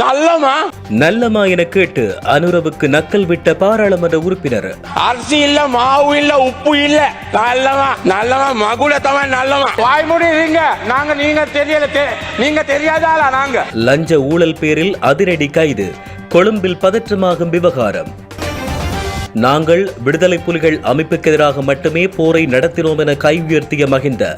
நல்லமா நல்லமா என கேட்டு அனுரவுக்கு நக்கல் விட்ட பாராளுமன்ற உறுப்பினர். அரிசி இல்ல மாவு இல்ல உப்பு இல்ல. நல்லமா நல்லமா மகுடத்தமா நல்லமா வாய் முடியுங்க நாங்க நீங்க தெரியல நீங்க தெரியாதாளா நாங்க? லஞ்ச ஊழல் பேரில் அதிரடி கைது. கொழும்பில் பதற்றமாகும் விவகாரம். நாங்கள் விடுதலை புலிகள் அமைப்புக்கு எதிராக மட்டுமே போரை நடத்தினோம் என கை உயர்த்திய மகிந்த.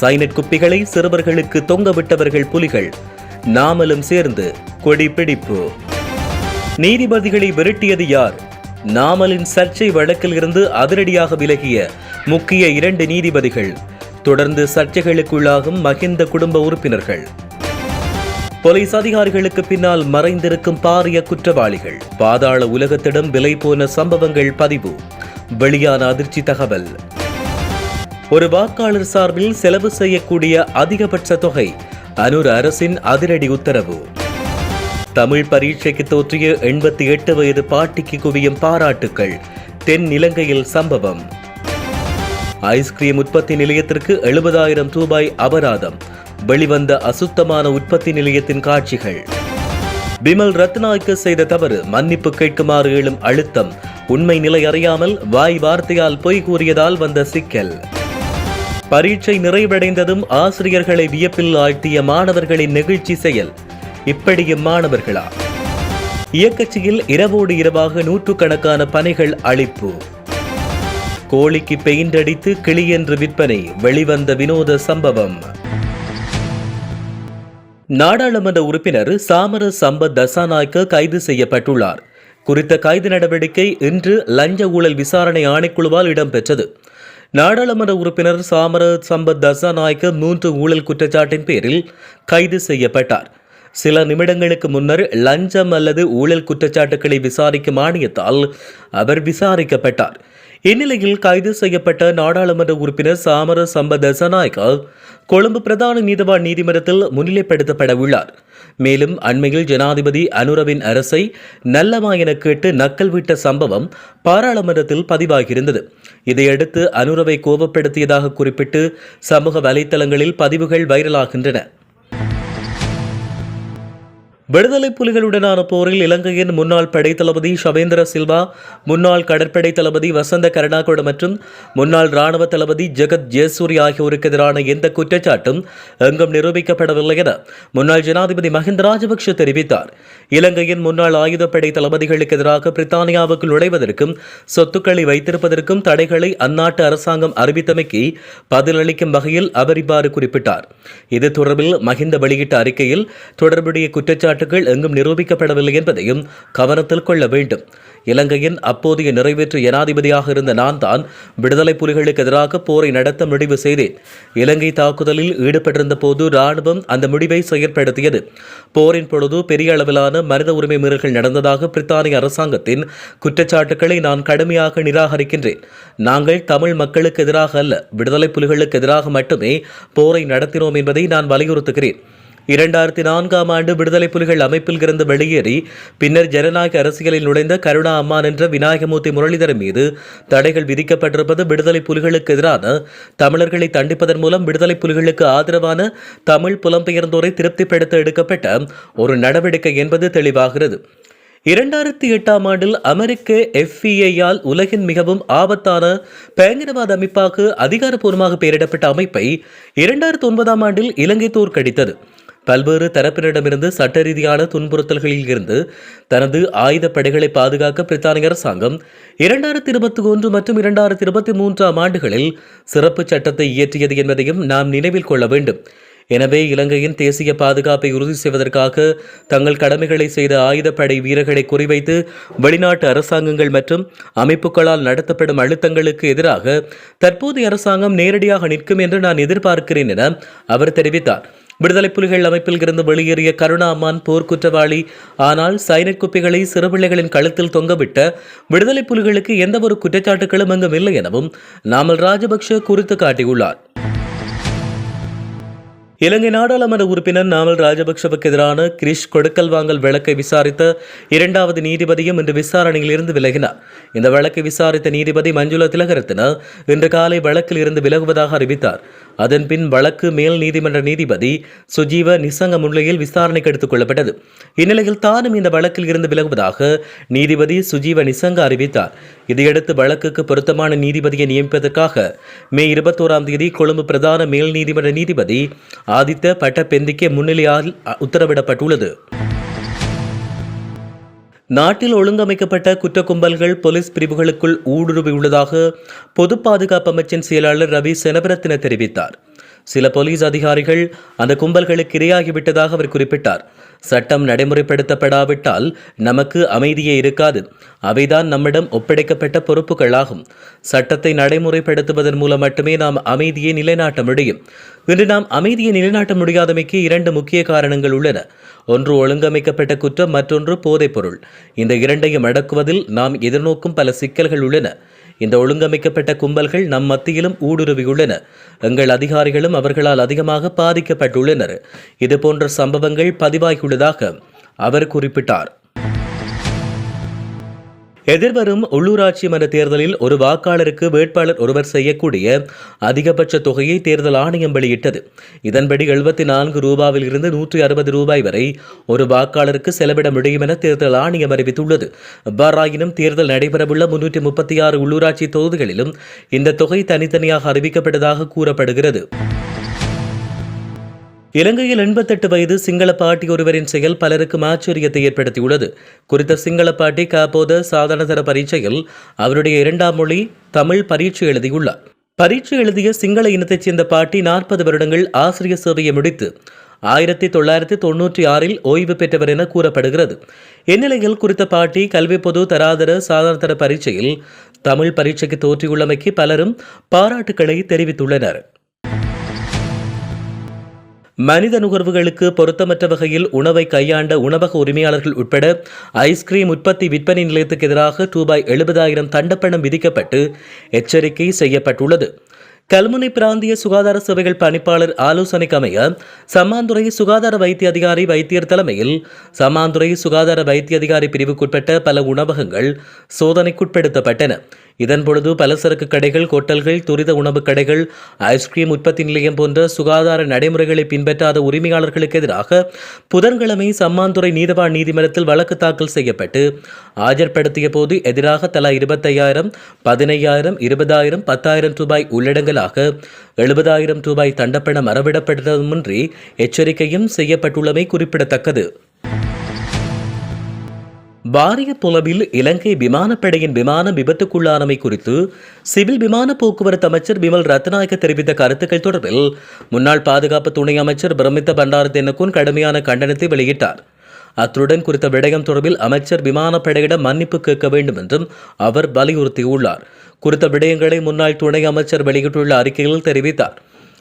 சைனட் குப்பிகளை சிறுவர்களுக்கு தொங்கவிட்டவர்கள் புலிகள். நாமலும் சேர்ந்து கொடிப்பிடிப்பு நீதிபதிகளை விரட்டியது யார்? நாமலின் சர்ச்சை வழக்கில் இருந்து அதிரடியாக விலகிய முக்கிய இரண்டு நீதிபதிகள் தொடர்ந்து சர்ச்சைகளுக்குள்ளாகும் மகிந்த குடும்ப உறுப்பினர்கள். போலீஸ் அதிகாரிகளுக்கு பின்னால் மறைந்திருக்கும் பாரிய குற்றவாளிகள் பாதாள உலகத்திடம் விலை போன சம்பவங்கள் பதிவு. வெளியான அதிர்ச்சி தகவல். ஒரு வாக்காளர் சார்பில் செலவு செய்யக்கூடிய அதிகபட்ச தொகை அனுர் அரசின் அதிரடி உத்தரவு. தமிழ் பரீட்சைக்கு தோற்றிய எண்பத்தி எட்டு வயது பாட்டிக்கு குவியும் பாராட்டுக்கள். தென் இலங்கையில் சம்பவம். ஐஸ்கிரீம் உற்பத்தி நிலையத்திற்கு எழுபதாயிரம் ரூபாய் அபராதம். வெளிவந்த அசுத்தமான உற்பத்தி நிலையத்தின் காட்சிகள். பிமல் ரத்னாய்க்கு செய்த தவறு மன்னிப்பு கேட்குமாறு எழும் அழுத்தம். உண்மை நிலை அறியாமல் வாய் வார்த்தையால் பொய் கூறியதால் வந்த சிக்கல். பரீட்சை நிறைவடைந்ததும் ஆசிரியர்களை வியப்பில் ஆழ்த்திய மாணவர்களின் நெகிழ்ச்சி செயல். இப்படியும் மாணவர்களா? இயக்கச்சியில் இரவோடு இரவாக நூற்றுக்கணக்கான பணிகள் அளிப்பு. கோழிக்கு பெயிண்ட் அடித்து கிளியென்று விற்பனை வெளிவந்த வினோத சம்பவம். நாடாளுமன்ற உறுப்பினர் சாமர சம்பத் தசாநாயக்க கைது செய்யப்பட்டுள்ளார். குறித்த கைது நடவடிக்கை இன்று லஞ்ச ஊழல் விசாரணை ஆணைக்குழுவால் இடம்பெற்றது. நாடாளுமன்ற உறுப்பினர் சாமர சம்பத் தசாநாயக்க மூன்று ஊழல் குற்றச்சாட்டின் பேரில் கைது செய்யப்பட்டார். சில நிமிடங்களுக்கு முன்னர் லஞ்சம் அல்லது ஊழல் குற்றச்சாட்டுகளை விசாரிக்கும் ஆணையத்தால் அவர் விசாரிக்கப்பட்டார். இந்நிலையில் கைது செய்யப்பட்ட நாடாளுமன்ற உறுப்பினர் சாமர சம்ப தசநாயக்கா கொழும்பு பிரதான நீதவான் நீதிமன்றத்தில் முன்னிலைப்படுத்தப்பட உள்ளார் மேலும் அண்மையில் ஜனாதிபதி அனுரவின் அரசை நல்லமா என கேட்டு நக்கல் விட்ட சம்பவம் பாராளுமன்றத்தில் பதிவாகியிருந்தது. இதையடுத்து அனுரவை கோபப்படுத்தியதாக குறிப்பிட்டு சமூக வலைத்தளங்களில் பதிவுகள் வைரலாகின்றன. விடுதலை புலிகளுடனான போரில் இலங்கையின் முன்னாள் படைத்தளபதி தளபதி ஷவேந்திர சில்வா முன்னாள் கடற்படை தளபதி வசந்த கருணாகோட மற்றும் முன்னாள் ராணுவ தளபதி ஜெகத் ஜெயசூரி ஆகியோருக்கு எதிரான எந்த குற்றச்சாட்டும் எங்கும் நிரூபிக்கப்படவில்லை என முன்னாள் ஜனாதிபதி மஹிந்த ராஜபக்ஷ தெரிவித்தார். இலங்கையின் முன்னாள் ஆயுதப்படை தளபதிகளுக்கு எதிராக பிரித்தானியாவுக்கு நுழைவதற்கும் சொத்துக்களை வைத்திருப்பதற்கும் தடைகளை அந்நாட்டு அரசாங்கம் அறிவித்தமைக்கு பதிலளிக்கும் வகையில் அவர் இவ்வாறு குறிப்பிட்டார். இது தொடர்பில் மஹிந்த வெளியிட்ட அறிக்கையில் தொடர்புடைய குற்றச்சாட்டு குற்றச்சாட்டுகள் எங்கும் நிரூபிக்கப்படவில்லை என்பதையும் கவனத்தில் கொள்ள வேண்டும். இலங்கையின் அப்போதைய நிறைவேற்று ஜனாதிபதியாக இருந்த நான் தான் விடுதலை புலிகளுக்கு எதிராக போரை நடத்த முடிவு செய்தேன். இலங்கை தாக்குதலில் ஈடுபட்டிருந்த போது ராணுவம் அந்த முடிவை செயற்படுத்தியது. போரின் பொழுது பெரிய அளவிலான மனித உரிமை மீறல்கள் நடந்ததாக பிரித்தானிய அரசாங்கத்தின் குற்றச்சாட்டுக்களை நான் கடுமையாக நிராகரிக்கின்றேன். நாங்கள் தமிழ் மக்களுக்கு எதிராக அல்ல விடுதலை புலிகளுக்கு எதிராக மட்டுமே போரை நடத்தினோம் என்பதை நான் வலியுறுத்துகிறேன். இரண்டாயிரத்தி நான்காம் ஆண்டு விடுதலை புலிகள் அமைப்பில் இருந்து வெளியேறி பின்னர் ஜனநாயக அரசியலில் நுழைந்த கருணா அம்மான் என்ற விநாயகமூர்த்தி முரளிதரன் மீது தடைகள் விதிக்கப்பட்டிருப்பது விடுதலை புலிகளுக்கு எதிரான தமிழர்களை தண்டிப்பதன் மூலம் விடுதலை புலிகளுக்கு ஆதரவான தமிழ் புலம்பெயர்ந்தோரை திருப்திப்படுத்த எடுக்கப்பட்ட ஒரு நடவடிக்கை என்பது தெளிவாகிறது. இரண்டாயிரத்தி எட்டாம் ஆண்டில் அமெரிக்க எஃப்இஐயால் உலகின் மிகவும் ஆபத்தான பயங்கரவாத அமைப்பாக அதிகாரப்பூர்வமாக பெயரிடப்பட்ட அமைப்பை இரண்டாயிரத்தி ஒன்பதாம் ஆண்டில் இலங்கை தோற்கடித்தது. பல்வேறு தரப்பினரிடமிருந்து சட்ட ரீதியான துன்புறுத்தல்களில் இருந்து தனது ஆயுதப்படைகளை பாதுகாக்க பிரித்தானிய அரசாங்கம் இரண்டாயிரத்தி இருபத்தி ஒன்று மற்றும் இரண்டாயிரத்தி இருபத்தி மூன்றாம் ஆண்டுகளில் சிறப்பு சட்டத்தை இயற்றியது என்பதையும் நாம் நினைவில் கொள்ள வேண்டும். எனவே இலங்கையின் தேசிய பாதுகாப்பை உறுதி செய்வதற்காக தங்கள் கடமைகளை செய்த ஆயுதப்படை வீரர்களை குறிவைத்து வெளிநாட்டு அரசாங்கங்கள் மற்றும் அமைப்புகளால் நடத்தப்படும் அழுத்தங்களுக்கு எதிராக தற்போதைய அரசாங்கம் நேரடியாக நிற்கும் என்று நான் எதிர்பார்க்கிறேன் என அவர் தெரிவித்தார். விடுதலை புலிகள் அமைப்பில் இருந்து வெளியேறிய கருணா அம்மான் போர்க்குற்றவாளி. ஆனால் சைனட் குப்பிகளை சிறுபிள்ளைகளின் கழுத்தில் தொங்கவிட்ட விடுதலை புலிகளுக்கு எந்தவொரு குற்றச்சாட்டுகளும் அங்கும் இல்லை எனவும் நாமல் ராஜபக்ஷ குறித்து காட்டியுள்ளார். இலங்கை நாடாளுமன்ற உறுப்பினர் நாமல் ராஜபக்ஷவுக்கு எதிரான கிரிஷ் கொடுக்கல் வாங்கல் வழக்கை விசாரித்த இரண்டாவது நீதிபதியும் இன்று விசாரணையில் இருந்து விலகினார். இந்த வழக்கை விசாரித்த நீதிபதி மஞ்சுள திலகரத்தினர் இன்று காலை வழக்கில் இருந்து விலகுவதாக அறிவித்தார். அதன்பின் வழக்கு மேல் நீதிமன்ற நீதிபதி சுஜீவ நிசங்க முன்னிலையில் விசாரணைக்கு எடுத்துக் கொள்ளப்பட்டது. இந்நிலையில் தானும் இந்த வழக்கில் இருந்து விலகுவதாக நீதிபதி சுஜீவ நிசங்க அறிவித்தார். இதையடுத்து வழக்குக்கு பொருத்தமான நீதிபதியை நியமிப்பதற்காக மே இருபத்தோராம் தேதி கொழும்பு பிரதான மேல் நீதிமன்ற நீதிபதி ஆதித்த பட்டப்பெந்திக்கே முன்னிலையால் உத்தரவிடப்பட்டுள்ளது. நாட்டில் ஒழுங்கமைக்கப்பட்ட குற்ற கும்பல்கள் போலீஸ் பிரிவுகளுக்குள் ஊடுருவியுள்ளதாக பொது பாதுகாப்பு அமைச்சின் செயலாளர் ரவி செனபரத்தின தெரிவித்தார். சில போலீஸ் அதிகாரிகள் அந்த கும்பல்களுக்கு இரையாகிவிட்டதாக அவர் குறிப்பிட்டார். சட்டம் நடைமுறைப்படுத்தப்படாவிட்டால் நமக்கு அமைதியே இருக்காது. அவைதான் நம்மிடம் ஒப்படைக்கப்பட்ட பொறுப்புகளாகும். சட்டத்தை நடைமுறைப்படுத்துவதன் மூலம் மட்டுமே நாம் அமைதியை நிலைநாட்ட முடியும். இன்று நாம் அமைதியை நிலைநாட்ட முடியாதமைக்கு இரண்டு முக்கிய காரணங்கள் உள்ளன. ஒன்று ஒழுங்கமைக்கப்பட்ட குற்றம் மற்றொன்று போதைப்பொருள் இந்த இரண்டையும் அடக்குவதில் நாம் எதிர்நோக்கும் பல சிக்கல்கள் உள்ளன. இந்த ஒழுங்கமைக்கப்பட்ட கும்பல்கள் நம் மத்தியிலும் ஊடுருவியுள்ளன. எங்கள் அதிகாரிகளும் அவர்களால் அதிகமாக பாதிக்கப்பட்டுள்ளனர். இது போன்ற சம்பவங்கள் பதிவாகியுள்ளதாக அவர் குறிப்பிட்டார். எதிர்வரும் உள்ளூராட்சி மன்ற தேர்தலில் ஒரு வாக்காளருக்கு வேட்பாளர் ஒருவர் செய்யக்கூடிய அதிகபட்ச தொகையை தேர்தல் ஆணையம் வெளியிட்டது. இதன்படி எழுபத்தி நான்கு ரூபாவில் இருந்து நூற்றி அறுபது ரூபாய் வரை ஒரு வாக்காளருக்கு செலவிட முடியும் என தேர்தல் ஆணையம் அறிவித்துள்ளது. அவ்வாறாயினும் தேர்தல் நடைபெறவுள்ள முன்னூற்றி முப்பத்தி ஆறு உள்ளூராட்சி தொகுதிகளிலும் இந்த தொகை தனித்தனியாக அறிவிக்கப்பட்டதாக கூறப்படுகிறது. இலங்கையில் எண்பத்தெட்டு வயது சிங்கள பாட்டி ஒருவரின் செயல் பலருக்கும் ஆச்சரியத்தை ஏற்படுத்தியுள்ளது. குறித்த சிங்கள பாட்டி காப்போத சாதாரணதர பரீட்சையில் அவருடைய இரண்டாம் மொழி தமிழ் பரீட்சை எழுதியுள்ளார். பரீட்சை எழுதிய சிங்கள இனத்தைச் சேர்ந்த பாட்டி நாற்பது வருடங்கள் ஆசிரியர் சேவையை முடித்து ஆயிரத்தி தொள்ளாயிரத்தி தொன்னூற்றி ஆறில் ஓய்வு பெற்றவர் என கூறப்படுகிறது. இந்நிலையில் குறித்த பாட்டி கல்வி பொது தராதர சாதாரணதர பரீட்சையில் தமிழ் பரீட்சைக்கு தோற்றியுள்ளமைக்கு பலரும் பாராட்டுக்களை தெரிவித்துள்ளனர். மனித நுகர்வுகளுக்கு பொருத்தமற்ற வகையில் உணவை கையாண்ட உணவக உரிமையாளர்கள் உட்பட ஐஸ்கிரீம் உற்பத்தி விற்பனை நிலையத்துக்கு எதிராக ரூபாய் எழுபதாயிரம் தண்டப்பணம் விதிக்கப்பட்டு எச்சரிக்கை செய்யப்பட்டுள்ளது. கல்முனை பிராந்திய சுகாதார சேவைகள் பணிப்பாளர் ஆலோசனைக்கு அமைய சம்மாந்துறை சுகாதார வைத்திய அதிகாரி வைத்தியர் தலைமையில் சம்மாந்துறை சுகாதார வைத்திய அதிகாரி பிரிவுக்குட்பட்ட பல உணவகங்கள் சோதனைக்குட்படுத்தப்பட்டன. இதன் பொழுது பலசரக்கு கடைகள் கொட்டல்கள் துரித உணவு கடைகள் ஐஸ்கிரீம் உற்பத்தி நிலையம் போன்ற சுகாதார நடைமுறைகளை பின்பற்றாத உரிமையாளர்களுக்கு எதிராக புதன்கிழமை சம்மாந்துறை நீதவான் நீதிமன்றத்தில் வழக்கு தாக்கல் செய்யப்பட்டு ஆஜர்படுத்திய போது எதிராக தலா இருபத்தையாயிரம் பதினையாயிரம் இருபதாயிரம் பத்தாயிரம் ரூபாய் உள்ளடங்கலாக எழுபதாயிரம் ரூபாய் தண்டப்பணம் அறவிடப்பட்டதுமின்றி எச்சரிக்கையும் செய்யப்பட்டுள்ளமை குறிப்பிடத்தக்கது. பாரிய தொலைவில் இலங்கை விமானப்படையின் விமான விபத்துக்குள்ளானமை குறித்து சிவில் விமான போக்குவரத்து அமைச்சர் பிமல் ரத்நாயக்க தெரிவித்த கருத்துக்கள் தொடர்பில் முன்னாள் பாதுகாப்பு துணை அமைச்சர் பிரமித்த பண்டார தென்னக்குன் கடுமையான கண்டனத்தை வெளியிட்டார். அத்துடன் குறித்த விடயம் தொடர்பில் அமைச்சர் விமானப்படையிடம் மன்னிப்பு கேட்க வேண்டும் என்றும் அவர் வலியுறுத்தியுள்ளார். குறித்த விடயங்களை முன்னாள் துணை அமைச்சர் வெளியிட்டுள்ள அறிக்கையில் தெரிவித்தார்.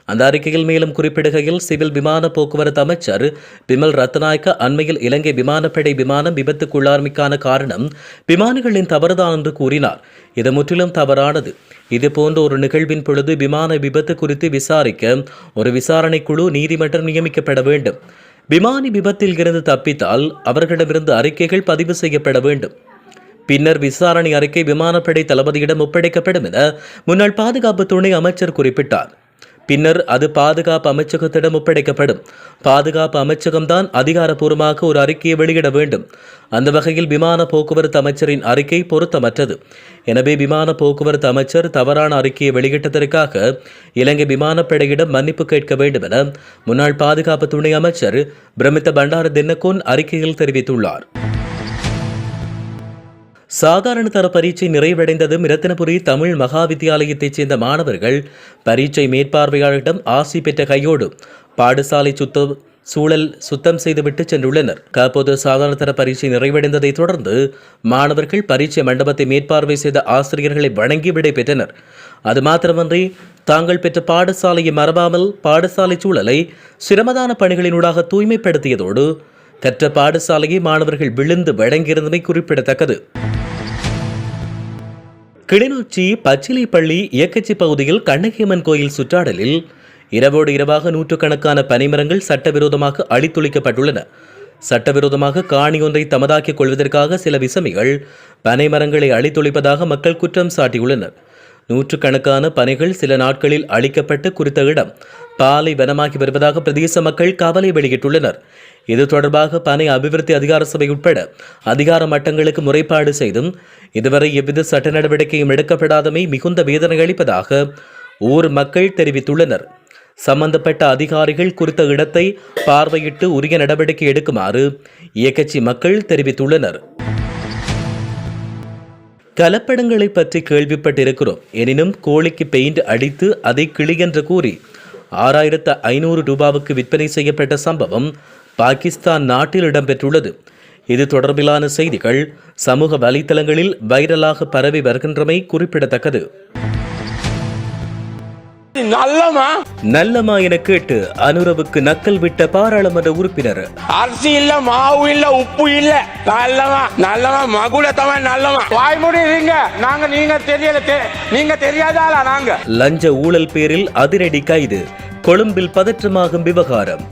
அந்த அறிக்கையில் மேலும் குறிப்பிடுகையில் சிவில் விமான போக்குவரத்து அமைச்சர் பிமல் ரத்நாயக்க அண்மையில் இலங்கை விமானப்படை விமானம் விபத்துக்குள்ளார்மைக்கான காரணம் விமானிகளின் தவறுதான் என்று கூறினார். இது முற்றிலும் தவறானது. இது போன்ற ஒரு நிகழ்வின் பொழுது விமான விபத்து குறித்து விசாரிக்க ஒரு விசாரணை குழு நீதிமன்றம் நியமிக்கப்பட வேண்டும். விமானி விபத்தில் இருந்து தப்பித்தால் அவர்களிடமிருந்து அறிக்கைகள் பதிவு செய்யப்பட வேண்டும். பின்னர் விசாரணை அறிக்கை விமானப்படை தளபதியிடம் ஒப்படைக்கப்படும் என முன்னாள் பாதுகாப்பு துணை அமைச்சர் குறிப்பிட்டார். பின்னர் அது பாதுகாப்பு அமைச்சகத்திடம் ஒப்படைக்கப்படும். பாதுகாப்பு அமைச்சகம்தான் அதிகாரப்பூர்வமாக ஒரு அறிக்கையை வெளியிட வேண்டும். அந்த வகையில் விமான போக்குவரத்து அமைச்சரின் அறிக்கை பொருத்தமற்றது. எனவே விமான போக்குவரத்து அமைச்சர் தவறான அறிக்கையை வெளியிட்டதற்காக இலங்கை விமானப்படையிடம் மன்னிப்பு கேட்க வேண்டும் என முன்னாள் பாதுகாப்பு துணை அமைச்சர் பிரமித்த பண்டார தின்னகோன் அறிக்கையில் தெரிவித்துள்ளார். சாதாரண தர பரீட்சை நிறைவடைந்ததும் இரத்தினபுரி தமிழ் மகாவித்தியாலயத்தைச் சேர்ந்த மாணவர்கள் பரீட்சை மேற்பார்வையாளரிடம் ஆசி பெற்ற கையோடு பாடசாலை சுத்த சூழல் சுத்தம் செய்துவிட்டு சென்றுள்ளனர். தற்போது சாதாரண தர பரீட்சை நிறைவடைந்ததை தொடர்ந்து மாணவர்கள் பரீட்சை மண்டபத்தை மேற்பார்வை செய்த ஆசிரியர்களை வணங்கி விடை பெற்றனர். அது மாத்திரமன்றி தாங்கள் பெற்ற பாடசாலையை மறவாமல் பாடசாலை சூழலை சிரமதான பணிகளினூடாக தூய்மைப்படுத்தியதோடு கற்ற பாடசாலையை மாணவர்கள் விழுந்து வழங்கியிருந்தமை குறிப்பிடத்தக்கது. கிளிநொச்சி பச்சிலைப்பள்ளி இயக்கச்சி பகுதியில் கண்ணகியம்மன் கோயில் சுற்றாடலில் இரவோடு இரவாக நூற்றுக்கணக்கான பனைமரங்கள் சட்டவிரோதமாக அழித்துளிக்கப்பட்டுள்ளன. சட்டவிரோதமாக காணி ஒன்றை தமதாக்கிக் கொள்வதற்காக சில விசமிகள் பனைமரங்களை அழித்துளிப்பதாக மக்கள் குற்றம் சாட்டியுள்ளனர். நூற்றுக்கணக்கான பனைகள் சில நாட்களில் அழிக்கப்பட்டு குறித்த இடம் பாலை வனமாகி வருவதாக பிரதேச மக்கள் கவலை வெளியிட்டுள்ளனர். இது தொடர்பாக பனை அபிவிருத்தி அதிகார சபை உட்பட அதிகார மட்டங்களுக்கு முறைப்பாடு செய்தும் இதுவரை எவ்வித சட்ட நடவடிக்கையும் எடுக்கப்படாதமை மிகுந்த வேதனை அளிப்பதாக ஊர் மக்கள் தெரிவித்துள்ளனர். சம்பந்தப்பட்ட அதிகாரிகள் குறித்த இடத்தை பார்வையிட்டு உரிய நடவடிக்கை எடுக்குமாறு இயக்கச்சி மக்கள் தெரிவித்துள்ளனர். கலப்படங்களை பற்றி கேள்விப்பட்டிருக்கிறோம். எனினும் கோழிக்கு பெயிண்ட் அடித்து அதை கிளி என்று கூறி ஆறாயிரத்து ஐநூறு ரூபாவுக்கு விற்பனை செய்யப்பட்ட சம்பவம் பாகிஸ்தான் நாட்டில் இடம்பெற்றுள்ளது. இது தொடர்பிலான செய்திகள் சமூக வலைத்தளங்களில் வைரலாக பரவி வருகின்றமை குறிப்பிடத்தக்கது. நல்லமா நல்லமா என கேட்டு அனுரவுக்கு நக்கல் விட்ட பாராளுமன்ற உறுப்பினர். அரிசி இல்ல மாவு இல்ல உப்பு இல்ல. நல்லமா நல்லமா மகுட தவன் நல்லமா வாய் முடிறீங்க நாங்க நீங்க தெரியல நீங்க தெரியாதாளா நாங்க? லஞ்ச ஊழல் பேரில் அதிரடி கைது. கொழும்பில் பதற்றமாகும் விவகாரம்.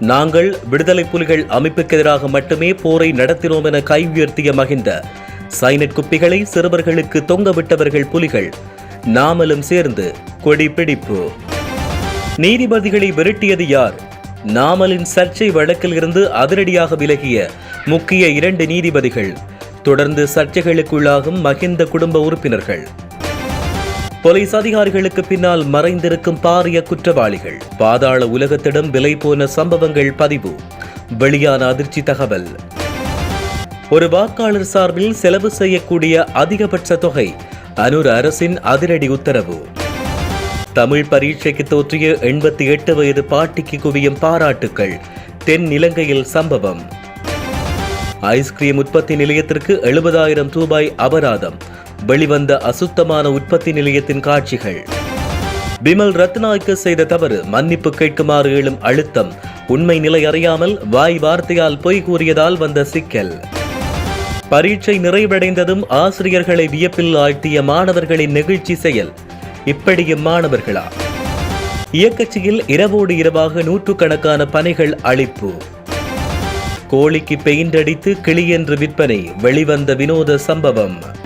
நாங்கள் விடுதலை புலிகள் அமைப்புக்கு எதிராக மட்டுமே போரை நடத்தினோம் என கை உயர்த்திய மகிந்த சைனட் குப்பிகளை சிறுவர்களுக்கு தொங்கவிட்டவர்கள் புலிகள் நாமலும் சேர்ந்து கொடி பிடிப்பு. நீதிபதிகளை விரட்டியது யார்? நாமலின் சர்ச்சை வழக்கில் இருந்து அதிரடியாக விலகிய முக்கிய இரண்டு நீதிபதிகள் தொடர்ந்து சர்ச்சைகளுக்குள்ளாகும் மகிந்த குடும்ப உறுப்பினர்கள். போலீஸ் அதிகாரிகளுக்கு பின்னால் மறைந்திருக்கும் பாரிய குற்றவாளிகள். பாதாள உலகத்திடம் விலை போன சம்பவங்கள் பதிவு. வெளியான அதிர்ச்சி தகவல். ஒரு வாக்காளர் சார்பில் செலவு செய்யக்கூடிய அதிகபட்ச தொகை அனுர் அரசின் அதிரடி உத்தரவு. தமிழ் பரீட்சைக்கு தோற்றிய எண்பத்தி எட்டு வயது பாட்டிக்கு குவியும் பாராட்டுக்கள். தென் இலங்கையில் சம்பவம். ஐஸ்கிரீம் உற்பத்தி நிலையத்திற்கு எழுபதாயிரம் ரூபாய் அபராதம். வெளிவந்த அசுத்தமான உற்பத்தி நிலையத்தின் காட்சிகள். பிமல் ரத்னாய்க்கு செய்த தவறு மன்னிப்பு கேட்குமாறு எழும் அழுத்தம். உண்மை நிலை அறியாமல் வாய் வார்த்தையால் பொய் கூறியதால் வந்த சிக்கல். பரீட்சை நிறைவடைந்ததும் ஆசிரியர்களை வியப்பில் ஆழ்த்திய மாணவர்களின் நெகிழ்ச்சி செயல். இப்படியும் மாணவர்களா? இயக்கச்சியில் இரவோடு இரவாக நூற்றுக்கணக்கான பணிகள் அழிப்பு கோழிக்கு பெயிண்ட் அடித்து கிளியென்று விற்பனை வெளிவந்த வினோத சம்பவம்.